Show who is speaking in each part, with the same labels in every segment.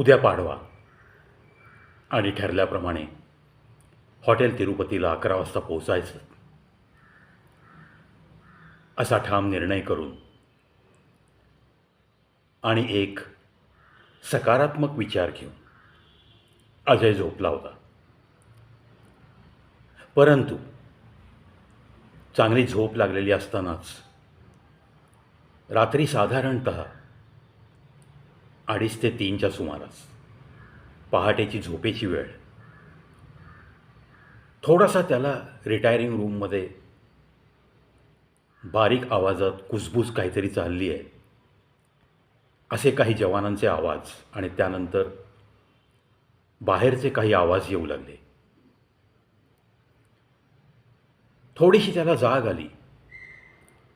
Speaker 1: उद्या पाडवा. आणि ठरल्याप्रमाणे हॉटेल तिरुपतीला अकरा वाजता पोचायचं असा ठाम निर्णय करून आणि एक सकारात्मक विचार घेऊन अजय झोपला होता. परंतु चांगली झोप लागलेली असतानाच रात्री साधारणत अडीच ते तीनच्या सुमारास. पहाटेची झोपेची वेळ. थोडासा त्याला रिटायरिंग रूममध्ये बारीक आवाजात कुसबूस काहीतरी चालली आहे. असे काही जवानांचे आवाज आणि त्यानंतर बाहेरचे काही आवाज येऊ लागले. थोडीशी त्याला जाग आली.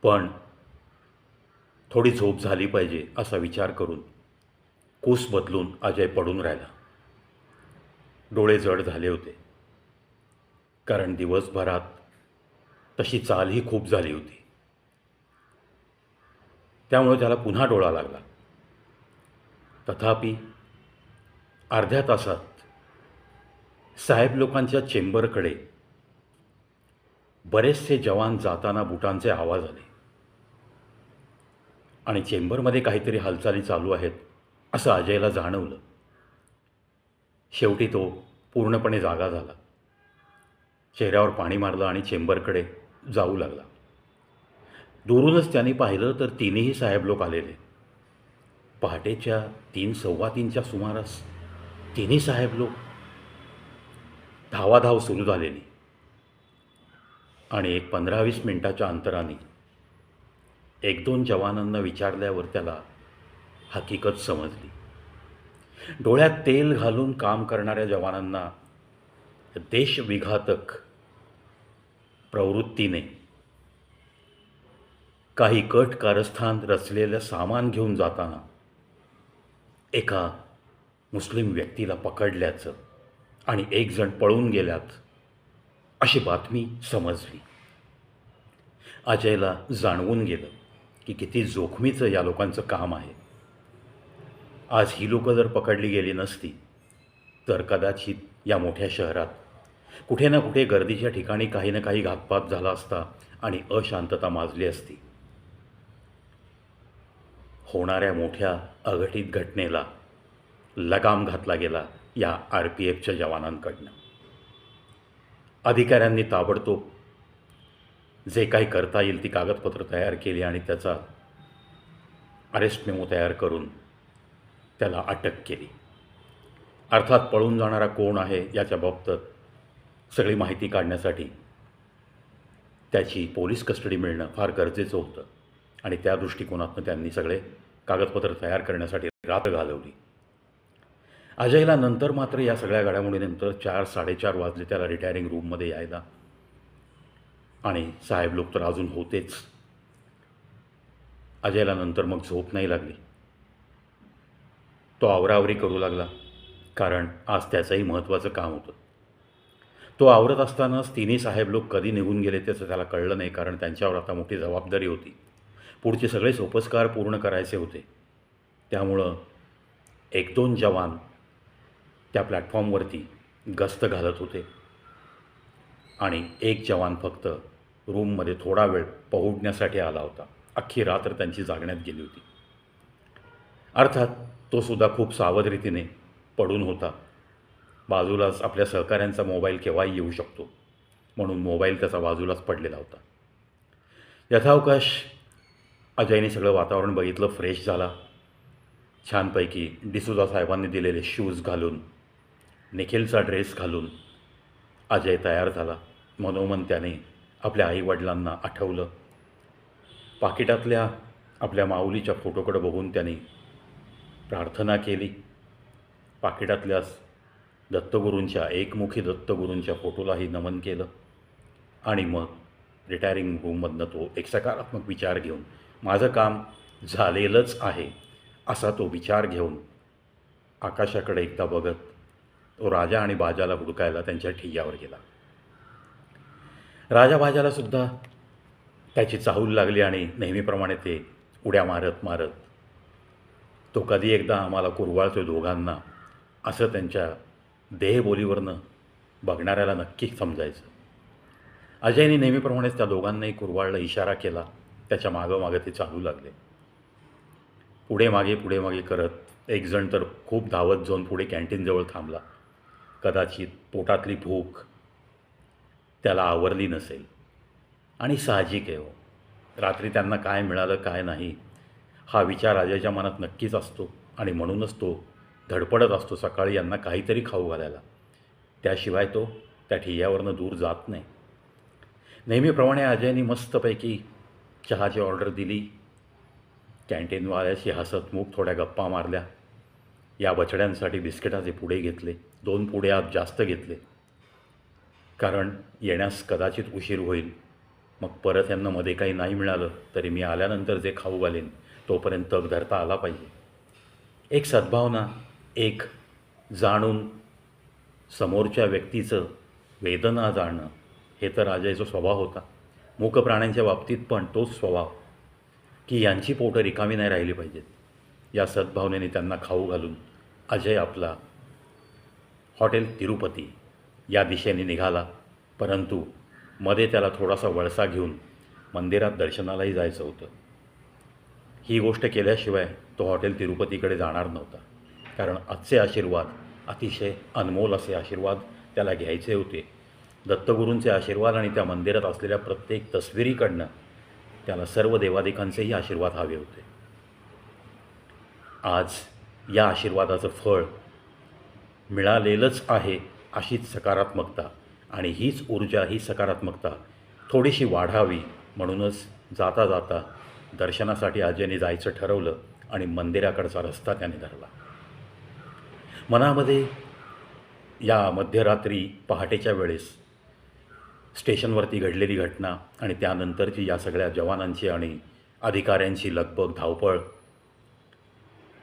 Speaker 1: पण थोडी झोप झाली पाहिजे असा विचार करून कूस बदलून अजय पडून राहिला. डोळे जड झाले होते. कारण दिवसभरात तशी चालही खूप झाली होती. त्यामुळे त्याला पुन्हा डोळा लागला. तथापि अर्ध्या तासात साहेब लोकांच्या चेंबरकडे बरेचसे जवान जाताना बुटांचे आवाज आले. आणि चेंबरमध्ये काहीतरी हालचाली चालू आहेत असं अजयला जाणवलं. शेवटी तो पूर्णपणे जागा झाला. चेहऱ्यावर पाणी मारलं आणि चेंबरकडे जाऊ लागला. दुरूनच त्यांनी पाहिलं तर तिन्ही साहेब लोक आलेले. पहाटेच्या तीन सव्वा तीनच्या सुमारास तिन्ही साहेब लोक धावाधाव सुरू झालेली. आणि एक पंधरा वीस मिनटाच्या अंतराने एक दोन जवानांना विचारल्यावर त्याला हकीकत समजली. डोळ्यात तेल घालून काम करणाऱ्या जवानांना देशविघातक प्रवृत्तीने काही कट कारस्थान रचलेलं सामान घेऊन जाताना एका मुस्लिम व्यक्तीला पकडल्याचं आणि एक जण पळून गेल्यात अशी बातमी समजली. अजयला जाणवून गेलं की किती जोखमीचं या लोकांचं काम आहे. आज ही लोकं जर पकडली गेली नसती तर कदाचित या मोठ्या शहरात कुठे ना कुठे गर्दीच्या ठिकाणी काही ना काही घातपात झाला असता आणि अशांतता माजली असती. होणाऱ्या मोठ्या अघटित घटनेला लगाम घातला गेला या आर पी एफच्या जवानांकडनं. अधिकाऱ्यांनी ताबडतोब जे काही करता येईल ती कागदपत्र तयार केली आणि त्याचा अरेस्ट मेमो तयार करून त्याला अटक केली. अर्थात पळून जाणारा कोण आहे याच्या बाबतीत सगळी माहिती काढण्यासाठी त्याची पोलीस कस्टडी मिळणं फार गरजेचं होतं. आणि त्या दृष्टिकोनातनं त्यांनी सगळे कागदपत्र तयार करण्यासाठी रात्र घालवली. अजयला नंतर मात्र या सगळ्या घडामोडीनंतर चार साडेचार वाजले त्याला रिटायरिंग रूममध्ये यायला. आणि साहेब लोक तर अजून होतेच. अजयला नंतर मग झोप नाही लागली. तो आवरावरी करू लागला कारण आज त्याचंही महत्त्वाचं काम होतं. तो आवरत असतानाच तिन्ही साहेब लोक कधी निघून गेले त्याचं त्याला कळलं नाही कारण त्यांच्यावर आता मोठी जबाबदारी होती. पुढचे सगळे सोपस्कार पूर्ण करायचे होते. त्यामुळं एक दोन जवान त्या प्लॅटफॉर्मवरती गस्त घालत होते. आणि एक जवान फक्त रूममध्ये थोडा वेळ पहुडण्यासाठी आला होता. अख्खी रात्र त्यांची जागण्यात गेली होती. अर्थात तोसुद्धा खूप सावध पडून होता. बाजूलाच आपल्या सहकाऱ्यांचा मोबाईल केव्हाही येऊ शकतो. म्हणून मोबाईल त्याचा बाजूलाच पडलेला होता. यथावकाश अजयने सगळं वातावरण बघितलं फ्रेश झाला. छानपैकी डिसुजा साहेबांनी दिलेले शूज घालून निखिलचा ड्रेस घालून अजय तयार झाला. मनोमन त्याने आपल्या आईवडिलांना आठवलं. पाकिटातल्या आपल्या माऊलीच्या फोटोकडे बघून त्याने प्रार्थना केली. पाकिटातल्याच दत्तगुरूंच्या एकमुखी दत्तगुरूंच्या फोटोलाही नमन केलं आणि मग रिटायरिंग रूममधनं तो एक सकारात्मक विचार घेऊन माझं काम झालेलंच आहे असा तो विचार घेऊन आकाशाकडे एकदा बघत तो राजा आणि बाजाला हुडकायला त्यांच्या ठिय्यावर गेला. राजा बाजालासुद्धा त्याची चाहूल लागली आणि नेहमीप्रमाणे ते उड्या मारत मारत तो कधी एकदा आम्हाला कुरवाळतो दोघांना असं त्यांच्या देहबोलीवरनं बघणाऱ्याला नक्की समजायचं. अजयने नेहमीप्रमाणेच त्या दोघांनाही कुरवाळला इशारा केला. त्याच्या मागं मागं ते चालू लागले. पुढे मागे पुढे मागे करत एकजण तर खूप धावत जाऊन पुढे कॅन्टीनजवळ थांबला. कदाचित पोटातली भूक त्याला आवरली नसेल. आणि साहजिक आहे हो. रात्री त्यांना काय मिळालं काय नाही हा विचार अजयच्या मनात नक्कीच असतो आणि म्हणूनच तो धडपडत असतो सकाळी यांना काहीतरी खाऊ घालायला. त्याशिवाय तो त्या ठिय्यावरनं दूर जात नाही. नेहमीप्रमाणे अजयने मस्तपैकी चहाची ऑर्डर दिली. कॅन्टीनवाल्याशी हसतमुख थोड्या गप्पा मारल्या. या बछड्यांसाठी बिस्किटाचे पुढे घेतले. दोन पुढे आत जास्त घेतले. कारण येण्यास कदाचित उशीर होईल. मग परत यांना मध्ये काही नाही मिळालं तरी मी आल्यानंतर जे खाऊ घालेन तोपर्यंत धरता आला पाहिजे. एक सद्भावना एक जाणून समोरच्या व्यक्तीचं वेदना जाणणं हे तर अजयचा स्वभाव होता. मूक प्राण्यांच्या बाबतीत पण तोच स्वभाव की यांची पोटं रिकामी नाही राहिली पाहिजेत. या सद्भावनेने त्यांना खाऊ घालून अजय आपला हॉटेल तिरुपती या दिशेने निघाला. परंतु मध्ये त्याला थोडासा वळसा घेऊन मंदिरात दर्शनालाही जायचं होतं. ही गोष्ट केल्याशिवाय तो हॉटेल तिरुपतीकडे जाणार नव्हता. कारण आजचे आशीर्वाद अतिशय अनमोल असे आशीर्वाद त्याला घ्यायचे होते. दत्तगुरूंचे आशीर्वाद आणि त्या मंदिरात असलेल्या प्रत्येक तस्विरीकडनं त्याला सर्व देवादेखांचेही आशीर्वाद हवे होते. आज या आशीर्वादाचं फळ मिळालेलंच आहे अशीच सकारात्मकता आणि हीच ऊर्जा ही सकारात्मकता थोडीशी वाढावी म्हणूनच जाता जाता दर्शनासाठी अजयने जायचं ठरवलं आणि मंदिराकडचा रस्ता त्याने धरला. मनामध्ये या मध्यरात्री पहाटेच्या वेळेस स्टेशनवरती घडलेली घटना आणि त्यानंतरची या सगळ्या जवानांची आणि अधिकाऱ्यांची लगबग धावपळ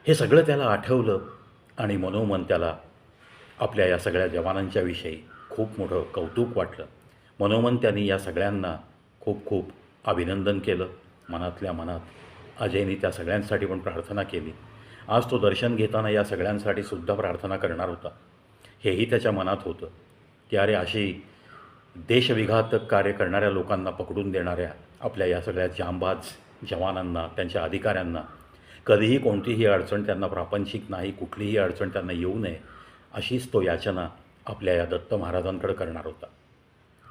Speaker 1: हे सगळं त्याला आठवलं आणि मनोमन त्याला आपल्या या सगळ्या जवानांच्या विषयी खूप मोठं कौतुक वाटलं. मनोमन त्यांनी या सगळ्यांना खूप खूप अभिनंदन केलं. मनातल्या मनात. अजयने त्या सगळ्यांसाठी पण प्रार्थना केली. आज तो दर्शन घेताना या सगळ्यांसाठी सुद्धा प्रार्थना करणार होता. हेही त्याच्या मनात होतं. की अरे अशी देशविघातक कार्य करणाऱ्या लोकांना पकडून देणाऱ्या आपल्या या सगळ्या जांबाज जवानांना त्यांच्या अधिकाऱ्यांना कधीही कोणतीही अडचण त्यांना प्रापंचिक नाही कुठलीही अडचण त्यांना येऊ नये अशीच तो याचना आपल्या या दत्त महाराजांकडे करणार होता.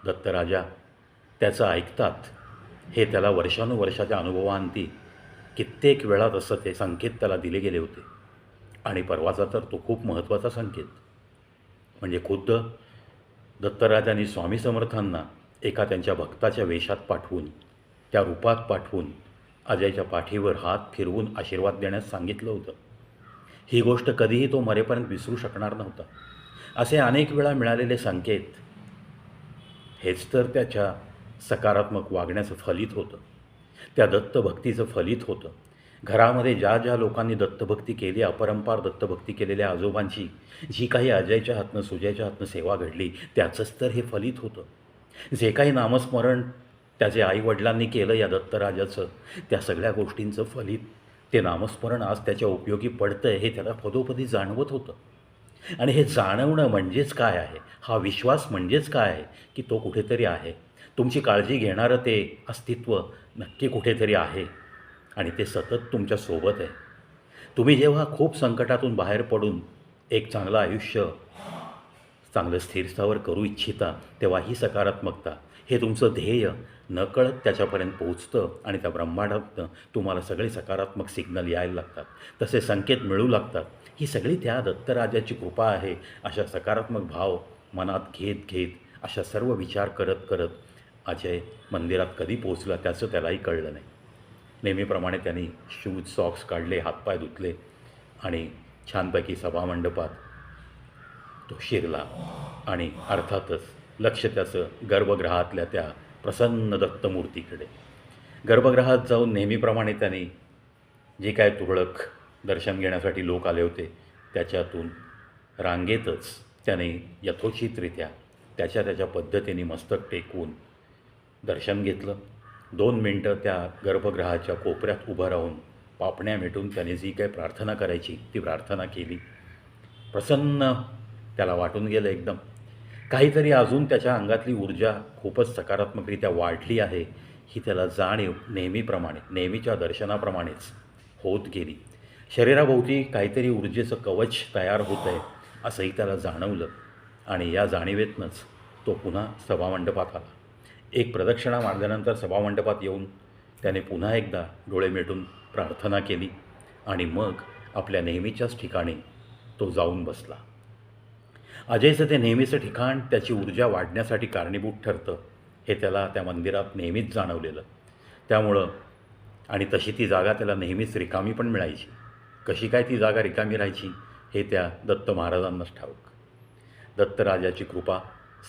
Speaker 1: दत्तराजा त्याचं ऐकतात. हे त्याला वर्षानुवर्षाच्या अनुभवांती कित्येक वेळा तसं ते संकेत त्याला दिले गेले होते. आणि परवाचा तर तो खूप महत्त्वाचा संकेत. म्हणजे खुद्द दत्तराजांनी स्वामी समर्थांना एका त्यांच्या भक्ताच्या वेशात पाठवून त्या रूपात पाठवून अजयच्या पाठीवर हात फिरवून आशीर्वाद देण्यास सांगितलं होतं. ही गोष्ट कधीही तो मरेपर्यंत विसरू शकणार नव्हता. असे अनेक वेळा मिळालेले संकेत हेच तर त्याच्या सकारात्मक वागण्याचं फलित होतं. त्या दत्तभक्तीचं फलित होतं. घरामध्ये ज्या ज्या लोकांनी दत्तभक्ती केली अपरंपार दत्तभक्ती केलेल्या आजोबांची जी काही अजयच्या हातनं सुजयच्या हातनं सेवा घडली त्याचंच तर हे फलित होतं. जे काही नामस्मरण त्याचे आईवडिलांनी केलं या दत्तराजाचं त्या सगळ्या गोष्टींचं फलित. ते नामस्मरण आज त्याच्या उपयोगी पडतं आहे हे त्याला पदोपदी जाणवत होतं. आणि हे जाणवणं म्हणजेच काय आहे? हा विश्वास म्हणजेच काय आहे? की तो कुठेतरी आहे? तुमची काळजी घेणारं ते अस्तित्व नक्की कुठेतरी आहे. आणि ते सतत तुमच्यासोबत आहे. तुम्ही जेव्हा खूप संकटातून बाहेर पडून एक चांगलं आयुष्य चांगलं स्थिरस्थावर करू इच्छिता तेव्हा ही सकारात्मकता हे तुमचं ध्येय नकळत त्याच्यापर्यंत पोहोचतं आणि त्या ब्रह्मांडातनं तुम्हाला सगळे सकारात्मक सिग्नल यायला लागतात. तसे संकेत मिळू लागतात. ही सगळी त्या दत्तराजाची कृपा आहे. अशा सकारात्मक भाव मनात घेत घेत अशा सर्व विचार करत करत अजय मंदिरात कधी पोचला त्याचं त्यालाही कळलं नाही. नेहमीप्रमाणे त्यांनी शूज सॉक्स काढले हातपाय धुतले आणि छानपैकी सभामंडपात तो शिरला आणि अर्थातच लक्ष त्याचं गर्भगृहातल्या त्या प्रसन्न दत्तमूर्तीकडे. गर्भगृहात जाऊन नेहमीप्रमाणे त्यांनी जी काय तुरळक दर्शन घेण्यासाठी लोक आले होते त्याच्यातून रांगेतच त्याने यथोचितरित्या त्याच्या त्याच्या पद्धतीने मस्तक टेकवून दर्शन घेतलं. दोन मिनटं त्या गर्भगृहाच्या कोपऱ्यात उभं राहून पापण्या मिटून त्याने जी काही प्रार्थना करायची ती प्रार्थना केली. प्रसन्न त्याला वाटून गेलं एकदम. काहीतरी अजून त्याच्या अंगातली ऊर्जा खूपच सकारात्मकरित्या वाढली आहे ही त्याला जाणीव नेहमीप्रमाणे नेहमीच्या दर्शनाप्रमाणेच होत गेली. शरीराभोवती काहीतरी ऊर्जेचं कवच तयार होत आहे असंही त्याला जाणवलं आणि या जाणीवेतनंच तो पुन्हा सभामंडपात आला. एक प्रदक्षिणा मारल्यानंतर सभामंडपात येऊन त्याने पुन्हा एकदा डोळे मिटून प्रार्थना केली आणि मग आपल्या नेहमीच्याच ठिकाणी तो जाऊन बसला. अजयचं ते नेहमीचं ठिकाण त्याची ऊर्जा वाढण्यासाठी कारणीभूत ठरतं हे त्याला त्या मंदिरात नेहमीच जाणवलेलं. त्यामुळं आणि तशी ती जागा त्याला नेहमीच रिकामी पण मिळायची. कशी काय ती जागा रिकामी राहायची हे त्या दत्त महाराजांनाच ठाऊक. दत्तराजाची कृपा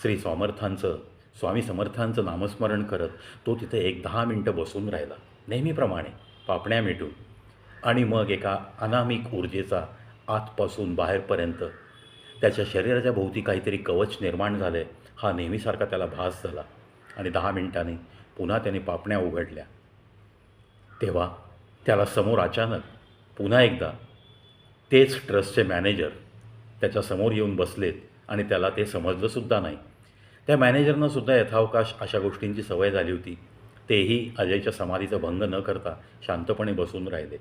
Speaker 1: श्री समर्थांचं स्वामी समर्थांचं नामस्मरण करत तो तिथं एक दहा मिनटं बसून राहिला. नेहमीप्रमाणे पापण्या मिटून. आणि मग एका अनामिक ऊर्जेचा आतपासून बाहेरपर्यंत त्याच्या शरीराच्या भोवती काहीतरी कवच निर्माण झालं हा नेहमीसारखा त्याला भास झाला. आणि दहा मिनिटांनी पुन्हा त्याने पापण्या उघडल्या. तेव्हा त्याला समोर अचानक पुन्हा एकदा तेच ट्रस्टचे मॅनेजर त्याच्यासमोर येऊन बसलेत आणि त्याला ते समजलंसुद्धा नाही. त्या मॅनेजरनं सुद्धा यथावकाश अशा गोष्टींची सवय झाली होती. तेही अजयच्या समाधीचा भंग न करता शांतपणे बसून राहिले.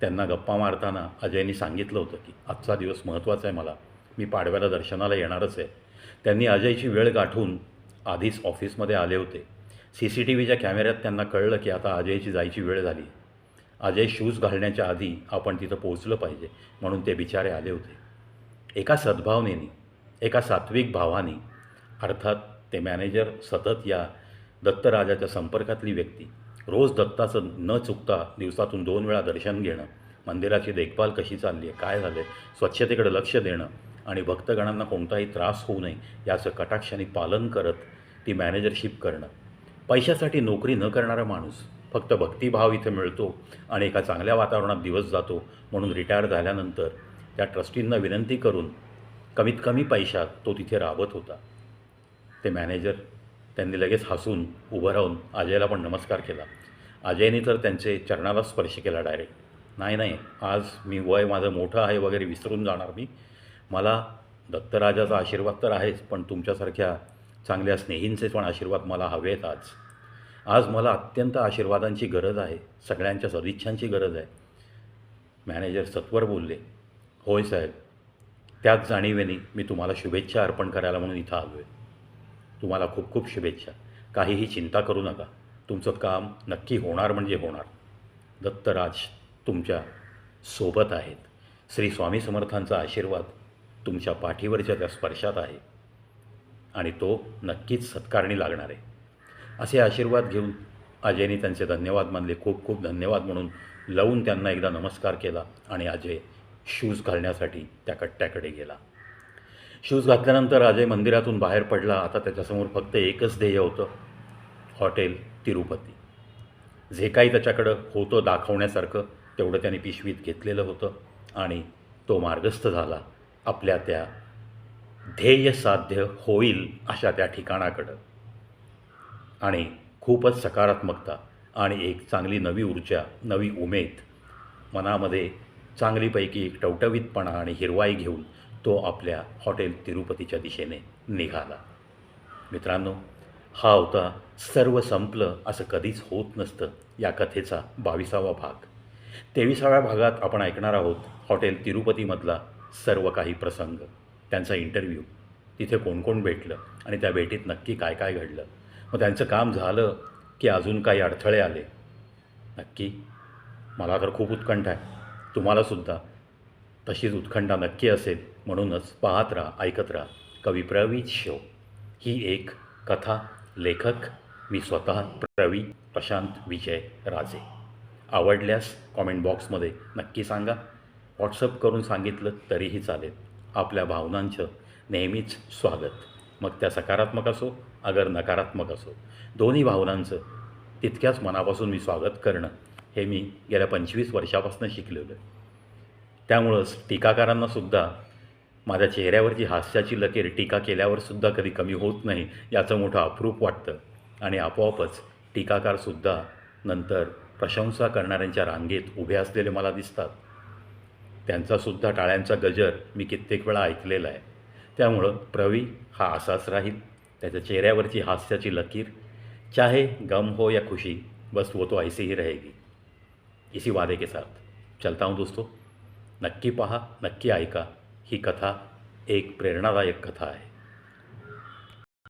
Speaker 1: त्यांना गप्पा मारताना अजयनी सांगितलं होतं की आजचा दिवस महत्त्वाचा आहे मला. मी पाडव्याला दर्शनाला येणारच आहे. त्यांनी अजयची वेळ गाठून आधीच ऑफिसमध्ये आले होते. सी सी टी व्हीच्या कॅमेऱ्यात त्यांना कळलं की आता अजयची जायची वेळ झाली. अजय शूज घालण्याच्या आधी आपण तिथं पोहोचलं पाहिजे म्हणून ते बिचारे आले होते. एका सद्भावनेने एका सात्विक भावाने अर्थात ते मॅनेजर सतत या दत्तराजाच्या संपर्कातली व्यक्ती. रोज दत्ताचं न चुकता दिवसातून दोन वेळा दर्शन घेणं मंदिराची देखभाल कशी चालली आहे काय झालं आहे स्वच्छतेकडे लक्ष देणं आणि भक्तगणांना कोणताही त्रास होऊ नये याचं कटाक्षाने पालन करत ती मॅनेजरशिप करणं. पैशासाठी नोकरी न करणारा माणूस फक्त भक्तिभाव इथे मिळतो आणि एका चांगल्या वातावरणात दिवस जातो म्हणून रिटायर झाल्यानंतर त्या ट्रस्टींना विनंती करून कमीत कमी पैशात तो तिथे राबत होता. ते मॅनेजर त्यांनी लगेच हसून उभं राहून अजयला पण नमस्कार केला. अजयने तर त्यांचे चरणाला स्पर्श केला डायरेक्ट नाही नाही आज मी वय माझं मोठं आहे वगैरे विसरून जाणार मी. मला दत्तराजाचा आशीर्वाद तर आहेच पण तुमच्यासारख्या चांगल्या स्नेहींचे पण आशीर्वाद मला हवेत आज. आज मला अत्यंत आशीर्वादांची गरज आहे सगळ्यांच्या सदिच्छांची गरज आहे. मॅनेजर सत्वर बोलले होय साहेब त्याच जाणीवेने मी तुम्हाला शुभेच्छा अर्पण करायला म्हणून इथं आलो आहे तुम्हाला खूप खूप शुभेच्छा. काहीही चिंता करू नका. तुमचं काम नक्की होणार म्हणजे होणार. दत्तराज तुमच्यासोबत आहेत. श्री स्वामी समर्थांचा आशीर्वाद तुमच्या पाठीवरच्या त्या स्पर्शात आहे. आणि तो नक्कीच सत्कारणी लागणार आहे. असे आशीर्वाद घेऊन अजयने त्यांचे धन्यवाद मानले. खूप खूप धन्यवाद म्हणून लावून त्यांना एकदा नमस्कार केला आणि अजय शूज घालण्यासाठी त्या कट्ट्याकडे गेला. शूज घातल्यानंतर अजय मंदिरातून बाहेर पडला. आता त्याच्यासमोर फक्त एकच ध्येय होतं. हॉटेल तिरुपती. जे काही त्याच्याकडं होतं दाखवण्यासारखं तेवढं त्याने पिशवीत घेतलेलं होतं आणि तो मार्गस्थ झाला. आपल्या त्या ध्येय साध्य होईल अशा त्या ठिकाणाकडं. आणि खूपच सकारात्मकता आणि एक चांगली नवी ऊर्जा नवी उमेद मनामध्ये चांगलीपैकी एक टवटवीतपणा आणि हिरवाई घेऊन तो आपल्या हॉटेल तिरुपतीच्या दिशेने निघाला. मित्रांनो हा होता सर्व संपलं असं कधीच होत नसतं या कथेचा बावीसावा भाग. तेविसाव्या भागात आपण ऐकणार आहोत हॉटेल तिरुपतीमधला सर्व काही प्रसंग त्यांचा इंटरव्ह्यू तिथे कोण कोण भेटलं आणि त्या भेटीत नक्की काय काय घडलं? मग त्यांचं काम झालं की अजून काही अडथळे आले? नक्की. मला तर खूप उत्कंठ आहे. तुम्हालासुद्धा तशीच उत्खंडा नक्की असेल म्हणूनच पाहत राहा ऐकत राहा. कवी प्रवीत शो. ही एक कथा लेखक मी स्वतः प्रवी प्रशांत विजय राजे. आवडल्यास कॉमेंट बॉक्समध्ये नक्की सांगा. व्हॉट्सअप करून सांगितलं तरीही चालेल. आपल्या भावनांचं नेहमीच स्वागत. मग त्या सकारात्मक असो अगर नकारात्मक असो. दोन्ही भावनांचं तितक्याच मनापासून मी स्वागत करणं हे मी गेल्या पंचवीस वर्षापासून शिकलेलो आहे. त्यामुळंच टीकाकारांनासुद्धा माझ्या चेहऱ्यावरची हास्याची लकीर टीका केल्यावरसुद्धा कधी कमी होत नाही याचं मोठं अप्रूप वाटतं. आणि आपोआपच टीकाकारसुद्धा नंतर प्रशंसा करणाऱ्यांच्या रांगेत उभे असलेले मला दिसतात. त्यांचासुद्धा टाळ्यांचा गजर मी कित्येक वेळा ऐकलेला आहे. त्यामुळं प्रवी हा असाच राहील. त्याच्या चेहऱ्यावरची हास्याची लकीर चाहे गम हो या खुशी बस वो तो ऐसे ही रहेगी. इसी वादे के साथ. चलता हूँ दोस्तों. नक्की पहा नक्की ऐका. ही कथा एक प्रेरणादायक कथा आहे.